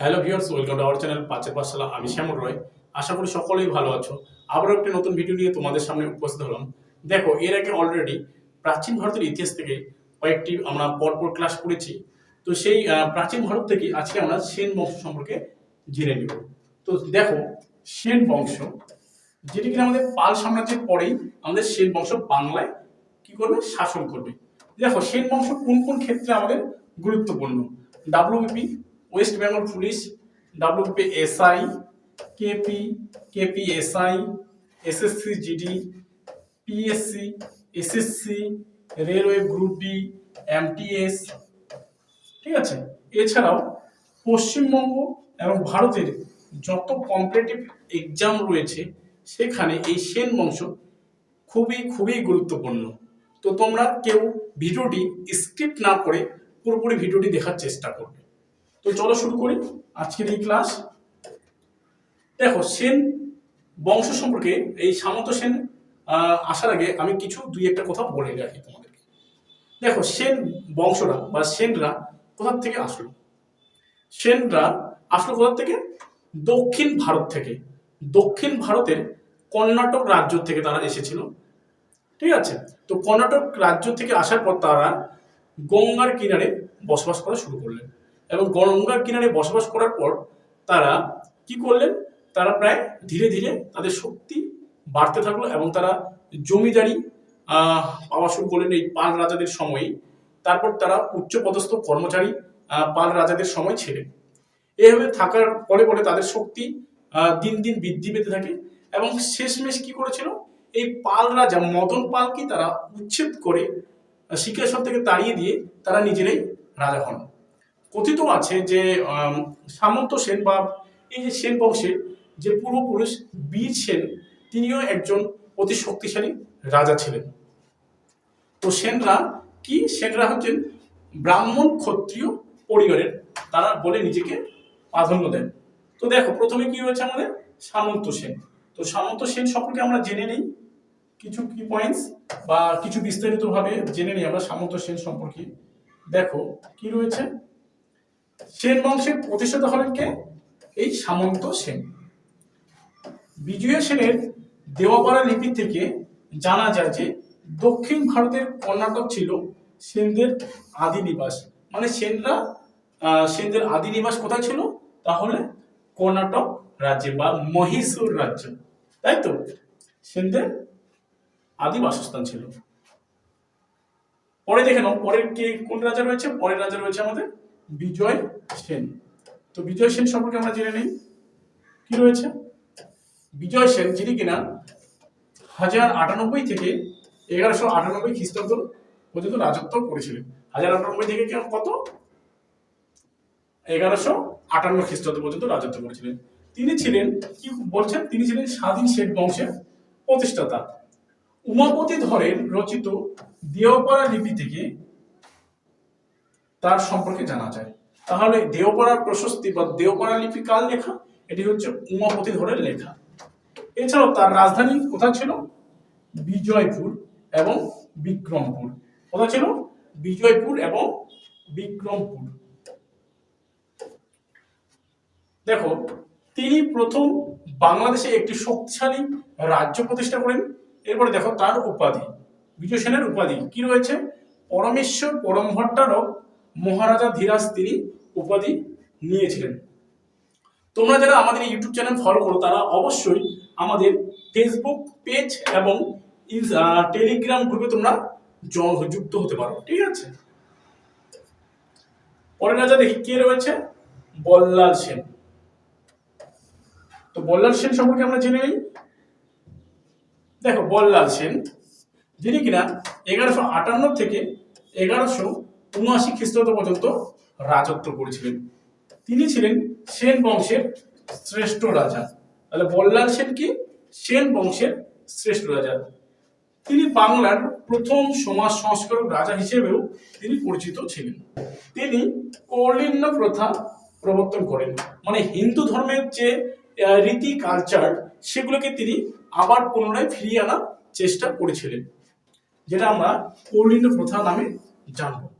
Hello viewers, welcome to our channel পাঁচের পাঠশালা আমি শ্যামল রয়। আশা করি সকলেই ভালো আছো। আবারও একটি নতুন ভিডিও নিয়ে তোমাদের সামনে উপস্থিত হলাম। দেখো, এর আগে অলরেডি প্রাচীন ভারতের ইতিহাস থেকে কয়েকটি আমরা পরপর ক্লাস করেছি। তো সেই প্রাচীন ভারত থেকে আজকে আমরা সেন বংশ সম্পর্কে জেনে নিব। তো দেখো, সেন বংশ, যেটি কিনা আমাদের পাল সাম্রাজ্যের পরেই আমাদের সেন বংশ বাংলায় কি করবে? শাসন করবে। দেখো, সেন বংশ কোন কোন ক্ষেত্রে আমাদের গুরুত্বপূর্ণ? WBP West Bengal police WBP SI KP KP SI SSC GD PSC SSC railway group D MTS ঠিক আছে? এছাড়াও পশ্চিমবঙ্গ এবং ভারতের যত কম্পিটিটিভ এক্সাম রয়েছে, সেখানে এই সেন বংশ খুবই খুবই গুরুত্বপূর্ণ। তো তোমরা কেউ ভিডিওটি স্কিপ না করে পুরোপুরি ভিডিওটি দেখার চেষ্টা করবে। তো চলো শুরু করি। আজকের এই ক্লাস দেখো সেন বংশ সম্পর্কে এই সামন্ত সেন আসার আগে আমি কিছু দুই একটা কথা বলে রাখি তোমাদেরকে। দেখো সেন বংশরা বা সেনরা কোথার থেকে আসলো? সেনরা আসলো কোথার থেকে? দক্ষিণ ভারত থেকে। দক্ষিণ ভারতের কর্ণাটক রাজ্য থেকে তারা এসেছিল। ঠিক আছে? তো কর্ণাটক রাজ্য থেকে আসার পর তারা গঙ্গার কিনারে বসবাস করা শুরু করলেন। এবং গঙ্গার কিনারে বসবাস করার পর তারা কি করলেন? তারা প্রায় ধীরে ধীরে তাদের শক্তি বাড়তে থাকল এবং তারা জমিদারি পাওয়া শুরু করলেন এই পাল রাজাদের সময়ই তারপর তারা উচ্চপদস্থ কর্মচারী পাল রাজাদের সময় ছিলেন এইভাবে থাকার পরে পরে তাদের শক্তি দিন দিন বৃদ্ধি পেতে থাকে এবং শেষমেশ কি করেছিল? এই পাল রাজা মদন পালকে তারা উচ্ছেদ করে সিংহাসন থেকে তাড়িয়ে দিয়ে তারা নিজেরাই রাজা হন। কথিত আছে যে সামন্ত সেন বা এই যে সেন বংশের যে পূর্বপুরুষ বীর সেন, তিনিও একজন অতি শক্তিশালী রাজা ছিলেন। তো সেনরা কি? সেনরা হচ্ছেন ব্রাহ্মণ ক্ষত্রিয় পরিবারের, তারা বলে নিজেকে প্রাধান্য দেন। তো দেখো, প্রথমে কি রয়েছে আমাদের? সামন্ত সেন। তো সামন্ত সেন সম্পর্কে আমরা জেনে নেই। কিছু কি পয়েন্টস বা কিছু বিস্তারিতভাবে জেনে নিই আমরা সামন্ত সেন সম্পর্কে। দেখো, কি রয়েছে? সেন বংশের প্রতিষ্ঠাতা হলেন কে? এই সামন্ত সেন। বিজয়া সেনের দেওয়াপাড়া লিপি থেকে জানা যায় যে দক্ষিণ ভারতের কর্ণাটক ছিল সেনদের আদি নিবাস। মানে সেনরা সেনদের আদি নিবাস কোথায় ছিল? তাহলে কর্ণাটক রাজ্যে বা মহীশূর রাজ্য। তাই তো? সেনদের আদি বাসস্থান ছিল। পরে দেখে নাও, পরের কে, কোন রাজা রয়েছে? পরের রাজা রয়েছে আমাদের বিজয় সেন। তো বিজয় সেন সম্পর্কে আমরা জেনে নিই। কি রয়েছে? বিজয় সেন, যিনি কিনা হাজার আটানব্বই থেকে এগারোশো আটানব্বই খ্রিস্টাব্দ পর্যন্ত রাজত্ব করেছিলেন। হাজার আটানব্বই থেকে কত? এগারোশো আটান্ন খ্রিস্টাব্দ পর্যন্ত রাজত্ব করেছিলেন। তিনি ছিলেন, কি বলছেন? তিনি ছিলেন স্বাধীন শেখ বংশের প্রতিষ্ঠাতা। উমাপতি ধরের রচিত দেওপাড়া লিপি থেকে তার সম্পর্কে জানা যায়। তাহলে দেওপাড়ার প্রশস্তি বা দেওপাড়া লিপি কার লেখা? এটি হচ্ছে উমাপতি ধরের লেখা। এছাড়াও তার রাজধানী কোথায় ছিল? বিজয়পুর এবং বিক্রমপুর। কোথায় ছিল? বিজয়পুর এবং বিক্রমপুর। দেখো, তিনি প্রথম বাংলাদেশে একটি শক্তিশালী রাজ্য প্রতিষ্ঠা করেন। এরপরে দেখো তার উপাধি। বিজয় সেনের উপাধি কি রয়েছে? পরমেশ্বর পরম ভট্টারক মহারাজা ধীরাজ তিনি উপাধি নিয়েছিলেন। তোমরা যারা আমাদের ইউটিউব চ্যানেল ফলো করো, তারা অবশ্যই আমাদের ফেসবুক পেজ এবং টেলিগ্রাম গ্রুপে তোমরা যুক্ত হতে পারো, ঠিক আছে? পরের রাজা দেখি কে রয়েছে? বল্লাল সেন। তো বল্লাল সেন সম্পর্কে আমরা জেনে নিই। দেখো, বল্লাল সেন, যিনি কিনা এগারোশো আটান্ন থেকে এগারোশো উনআশি খ্রিস্টাব্দ পর্যন্ত রাজত্ব করেছিলেন। তিনি ছিলেন সেন বংশের শ্রেষ্ঠ রাজা। তাহলে বল্লাল সেন কি? সেন বংশের শ্রেষ্ঠ রাজা। তিনি বাংলার প্রথম সমাজ সংস্কারক রাজা হিসেবেও তিনি পরিচিত ছিলেন। তিনি কৌলিন্য প্রথা প্রবর্তন করেন। মানে হিন্দু ধর্মের যে রীতি কালচার সেগুলোকে তিনি আবার পুনরায় ফিরিয়ে আনার চেষ্টা করেছিলেন। যেটা আমরা কৌলিন্য প্রথা নামে জানব।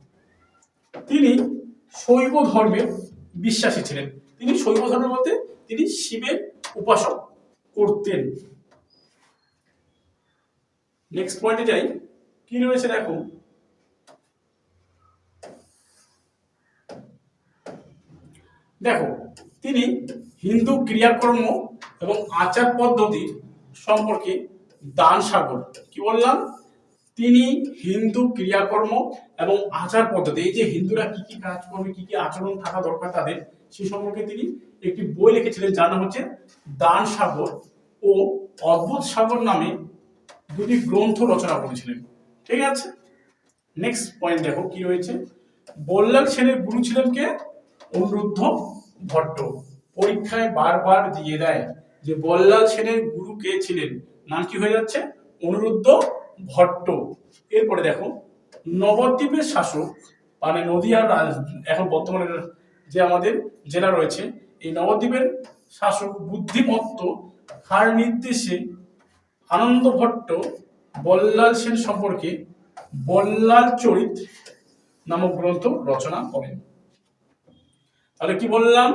তিনি শৈব ধর্মের বিশ্বাসী ছিলেন। তিনি শৈব ধর্ম বলতে তিনি শিবের উপাসক করতেন। নেক্সট পয়েন্টে যাই। কি রয়েছে দেখো? দেখো, তিনি হিন্দু ক্রিয়াকর্ম এবং আচার পদ্ধতির সম্পর্কে দান সাগর। কি বললাম? তিনি হিন্দু ক্রিয়াকর্ম এবং আচার পদ্ধতি, এই যে হিন্দুরা কি কি কাজ করবে, কি কি আচরণ থাকা দরকার তাদের, সে সম্পর্কে তিনি একটি বই লিখেছিলেন যার নাম হচ্ছে দান সাগর ও অদ্ভুত সাগর নামে দুটি গ্রন্থ রচনা করেছিলেন। ঠিক আছে? নেক্সট পয়েন্ট দেখো কি রয়েছে। বল্লাল সেনের গুরু ছিলেন কে? অনুরুদ্ধ ভট্ট। পরীক্ষায় বারবার দিয়ে দেয় যে বল্লাল সেনের গুরু কে ছিলেন? নাম কি হয়ে যাচ্ছে? অনুরুদ্ধ ভট্ট। এরপরে দেখো, নবদ্বীপের শাসক মানে নদিয়ার এখন বর্তমানে যে আমাদের জেলা রয়েছে, এই নবদ্বীপের শাসক বুদ্ধিমত্ত হার নির্দেশে আনন্দ ভট্ট বল্লাল সেন সম্পর্কে বল্লাল চরিত নামক গ্রন্থ রচনা করেন। তাহলে কি বললাম?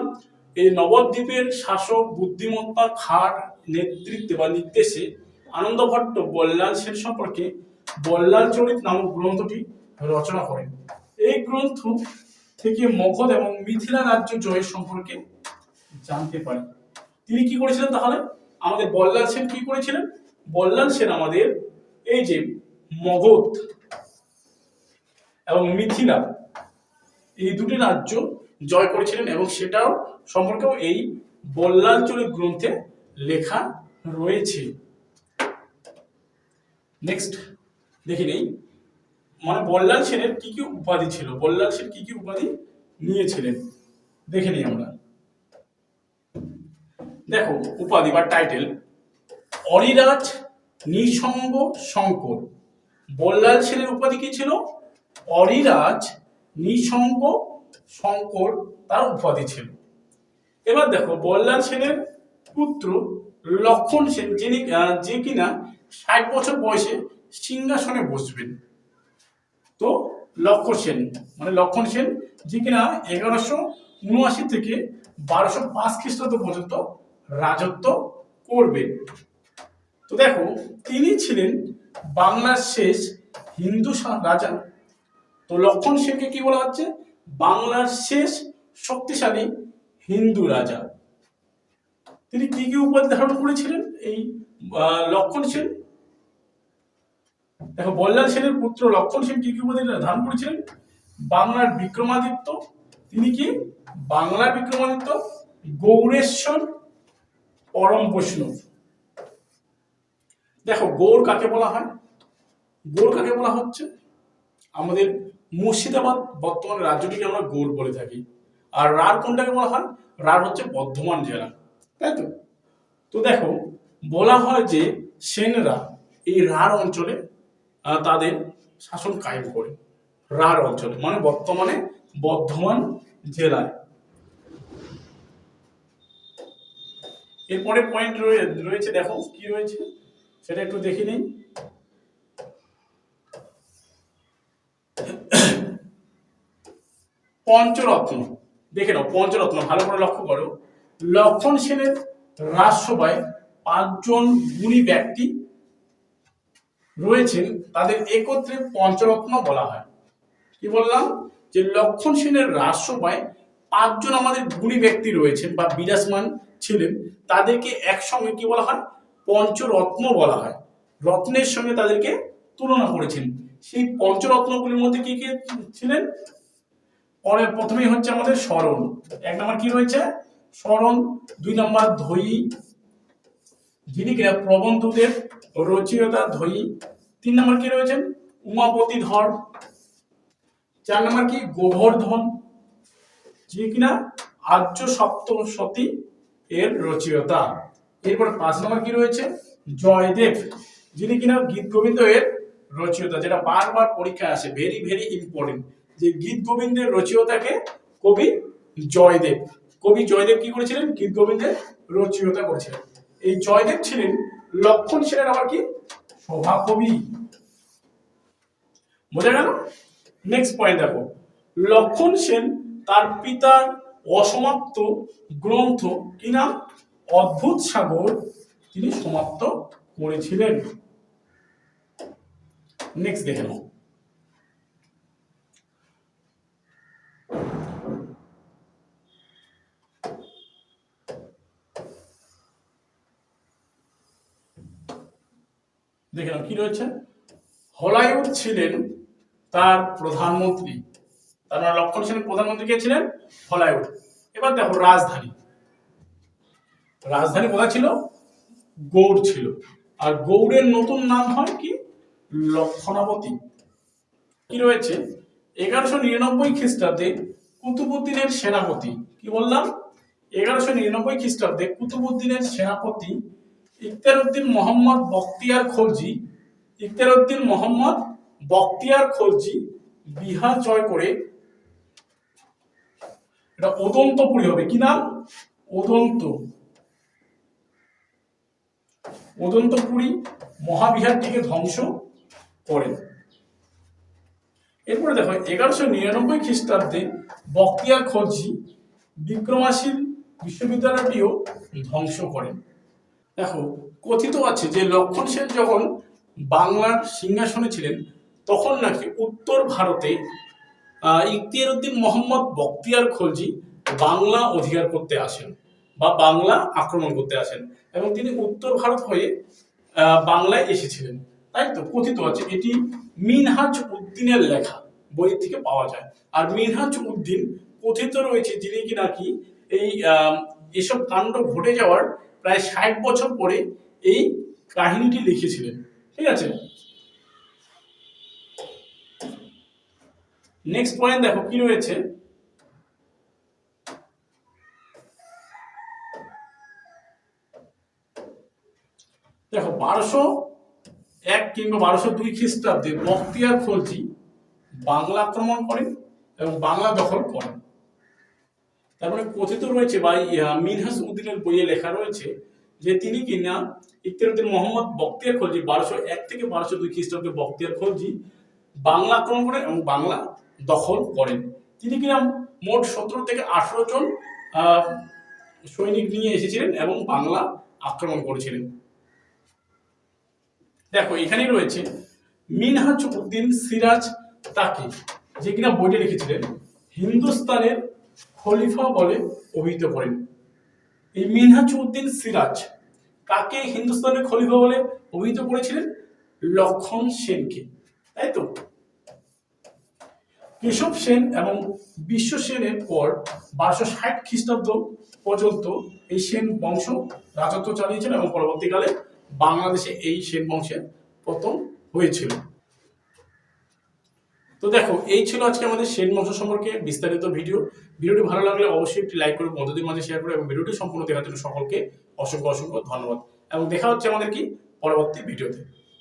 এই নবদ্বীপের শাসক বুদ্ধিমত্তা খার নেতৃত্বে বা নির্দেশে আনন্দ ভট্ট বল্লাল সেন সম্পর্কে বল্লাল চরিত নামক গ্রন্থটি রচনা করেন। এই গ্রন্থ থেকে মগধ এবং মিথিলা রাজ্য জয়ের সম্পর্কে জানতে পারি। তিনি কি করেছিলেন তাহলে? আমাদের বল্লাল সেন কি করেছিলেন? বল্লাল সেন আমাদের এই যে মগধ এবং মিথিলা এই দুটি রাজ্য জয় করেছিলেন এবং সেটাও সম্পর্কেও এই বল্লাল চরিত গ্রন্থে লেখা রয়েছে। নেক্সট দেখি নেই। মানে বল্লাল সেনের কি কি উপাধি ছিল? বল্লাল সেন কি কি উপাধি নিয়েছিলেন? দেখে নিই আমরা। দেখো, উপাধি বা টাইটেল অরিরাজ নিঃসঙ্গ শঙ্কর। বল্লাল সেনের উপাধি কি ছিল? অরিরাজ নিঃসঙ্গ শঙ্কর তার উপাধি ছিল। এবার দেখো, বল্লাল সেনের পুত্র লক্ষণ সেন, যিনি যে কিনা ষাট বছর বয়সে সিংহাসনে বসবেন। তো লক্ষণ সেন মানে লক্ষণ সেন, যে কিনা এগারোশো উনআশি থেকে বারোশো পাঁচ খ্রিস্টাব্দ পর্যন্ত রাজত্ব করবেন। তো দেখো, তিনি ছিলেন বাংলার শেষ হিন্দু রাজা। তো লক্ষণ সেনকে কি বলা হচ্ছে? বাংলার শেষ শক্তিশালী হিন্দু রাজা। তিনি কি কি উপাধি ধারণ করেছিলেন? এই লক্ষণ সেন দেখো, বল্লাল সেনের পুত্র লক্ষণ সেন কি কি উপাধি ধারণ করেছিলেন বাংলার বিক্রমাদিত্য। তিনি কি? বাংলার বিক্রমাদিত্য। গৌরেশ্বর পরম বৈষ্ণব। দেখো, গৌর কাকে বলা হয়? গৌর কাকে বলা হচ্ছে? আমাদের মুর্শিদাবাদ বর্তমান রাজ্যটিকে আমরা গৌর বলে থাকি। আর রার কোনটাকে বলা হয়? রার হচ্ছে বর্ধমান জেলা। তাই তো? তো দেখো, বলা হয় যে সেনরা এই রার অঞ্চলে তাদের শাসন কায়েম করে রার অঞ্চলে মানে বর্তমানে বর্ধমান জেলায়। এরপরে পয়েন্ট রয়েছে, দেখো কি রয়েছে, সেটা একটু দেখে নিই। পঞ্চরত্ন, দেখে নাও, পঞ্চরত্ন, ভালো করে লক্ষ্য করো। লক্ষণ সেনের রাজসভায় পাঁচজন গুণী ব্যক্তি রয়েছেন, তাদের একত্রে পঞ্চরত্ন বলা হয়। কি বললাম? যে লক্ষণ সেনের রাজসভায় পাঁচজন আমাদের গুণী ব্যক্তি রয়েছেন বা বিরাজমান ছিলেন, তাদেরকে একসঙ্গে কি বলা হয়? পঞ্চরত্ন বলা হয়। রত্নের সঙ্গে তাদেরকে তুলনা করেছেন। সেই পঞ্চরত্নগুলির মধ্যে কি কি ছিলেন? পরে প্রথমেই হচ্ছে আমাদের স্মরণ। এক নম্বর কি রয়েছে? স্মরণ, দুই নম্বর ধৈ যিনি কিনা প্রবন্ধদের রচয়িতা ধৈ তিন নম্বর কি রয়েছেন? উমাপতি ধর চার নম্বর কি? গোবর্ধন যে কিনা আর্য সপ্তশতী এর রচয়িতা। এরপর পাঁচ নম্বর কি রয়েছে? জয়দেব, যিনি কিনা গীত গোবিন্দ এর যেটা বারবার পরীক্ষায় আসে। ভেরি ভেরি ইম্পর্টেন্ট যে গীত গোবিন্দের রচয়িতাকে কবি জয়দেব। কবি জয়দেব কি করেছিলেন? গীত গোবিন্দের রচয়িতা করেছিলেন। এই জয়দেব ছিলেন লক্ষণ সেনের আবার কি? সভাকবি বোঝা গেল? নেক্সট পয়েন্ট দেখো। লক্ষণ সেন তার পিতার অসমাপ্ত গ্রন্থ কি নাম? অদ্ভুত সাগর তিনি সমাপ্ত করেছিলেন। নেক্সট দেখে নাও। দেখে নাও, কি রয়েছে? হলায়ুদ ছিলেন তার প্রধানমন্ত্রী। তার মানে লক্ষণ সেনের প্রধানমন্ত্রী কে ছিলেন? হলায়ুদ এবার দেখো, রাজধানী। রাজধানী কোথায় ছিল? গৌড় ছিল। আর গৌড়ের নতুন নাম হয় কি? লক্ষণাবতী। কি রয়েছে? এগারোশো নিরানব্বই খ্রিস্টাব্দে কুতুবুদ্দিনের সেনাপতি। কি বললাম? এগারোশো নিরানব্বই খ্রিস্টাব্দে কুতুবুদ্দিনের সেনাপতি ইখতিয়ারউদ্দিন মোহাম্মদ বখতিয়ার খলজি ইখতিয়ারউদ্দিন মোহাম্মদ বখতিয়ার খলজি বিহার জয় করে। এটা ওদন্তপুরী হবে। কি নাম? ওদন্ত ওদন্তপুরী মহাবিহারটিকে ধ্বংস করেন এরপরে দেখো, এগারোশো নিরানব্বই খ্রিস্টাব্দে বখতিয়ার খলজি বিক্রমাশীল বিশ্ববিদ্যালয়টিও ধ্বংস করেন দেখো কথিত আছে যে লক্ষণ সেন যখন বাংলার সিংহাসনে ছিলেন তখন নাকি উত্তর ভারতে আহ, ইখতিয়ারউদ্দিন মোহাম্মদ বখতিয়ার খলজি বাংলা অধিকার করতে আসেন বা বাংলা আক্রমণ করতে আসেন এবং তিনি উত্তর ভারত হয়ে বাংলায় এসেছিলেন। তাই তো? কথিত আছে এটি মিনহাজ উদ্দিনের লেখা বই থেকে পাওয়া যায়। আর মিনহাজ উদ্দিন কথিত রয়েছে যিনি কি নাকি এই এসব কাণ্ড ঘটে যাওয়ার প্রায় ষাট বছর পরে এই কাহিনীটি লিখেছিলেন। ঠিক আছে? নেক্সট পয়েন্ট দেখো, কি রয়েছে? দেখো, বারোশো এক কিংবা বারোশো দুই খ্রিস্টাব্দে বখতিয়ার খলজি বাংলা আক্রমণ করেন এবং বাংলা দখল করেন। তারপরে কথিত রয়েছে বা মিনহাস উদ্দিনের বইয়ে লেখা রয়েছে যে তিনি কিনা ইখতিয়ারউদ্দিন মোহাম্মদ বক্তিয়ার খলজি বারোশো এক থেকে বারোশো দুই খ্রিস্টাব্দে বক্তিয়ার খলজি বাংলা আক্রমণ করেন এবং বাংলা দখল করেন। তিনি কিনা মোট সতেরো থেকে আঠারো জন সৈনিক নিয়ে এসেছিলেন এবং বাংলা আক্রমণ করেছিলেন। দেখো, এখানেই রয়েছে মিনহাজ উদ্দিন সিরাজ তাকি, যে কিনা বইটি লিখেছিলেন, হিন্দুস্তানের খলিফা বলে অভিহিত করেন। এই মিনহাজ উদ্দিন সিরাজ কাকে হিন্দুস্তানের খলিফা বলে অভিহিত করেছিলেন? লক্ষণ সেনকে। তাই তো? কেশব সেন এবং বিশ্ব সেনের পর বারোশো ষাট খ্রিস্টাব্দ পর্যন্ত এই সেন বংশ রাজত্ব চালিয়েছিল এবং পরবর্তীকালে বাংলাদেশে এই সেন বংশের পতন হয়েছিল। তো দেখো, এই ছিল আজকে আমাদের শেড মাংস সম্পর্কে বিস্তারিত ভিডিও। ভিডিওটি ভালো লাগলে অবশ্যই একটি লাইক করে বন্ধুদের মাঝে শেয়ার করে এবং ভিডিওটি সম্পূর্ণ দেখার জন্য সকলকে অসংখ্য অসংখ্য ধন্যবাদ। এবং দেখা হচ্ছে আমাদের কি? পরবর্তী ভিডিওতে।